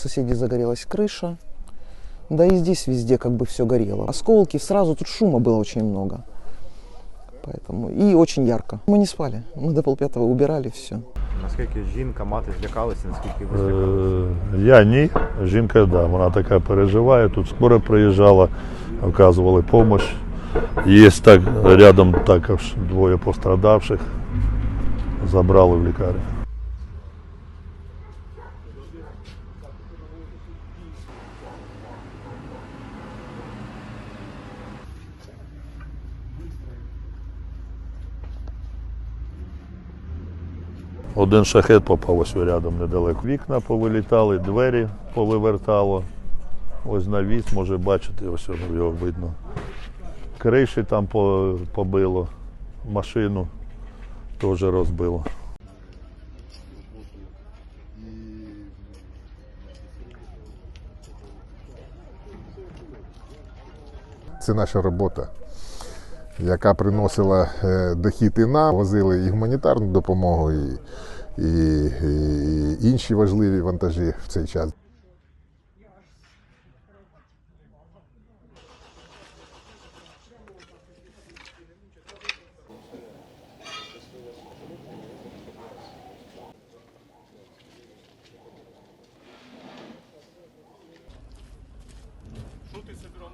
соседей загорелась крыша. Да и здесь везде как бы все горело. Осколки, сразу тут шума было очень много. Поэтому и очень ярко. Мы не спали. Мы до полпятого убирали все. Наскільки жінка, мати злякалися, наскільки ви злякалися? Е, Я ні, жінка да, вона така переживає. Тут скоро приїжджала, оказували допомогу. Є так рядом також двоє пострадавших. Забрали в лікарню. Один шахет попав ось рядом недалеко. Вікна повилітали, двері повивертало. Ось навіс, може бачити, ось його видно. Криші там побило, машину теж розбило. Це наша робота, яка приносила е, дохід і нам, возили і гуманітарну допомогу, і, і, і інші важливі вантажі в цей час. Шути собирал.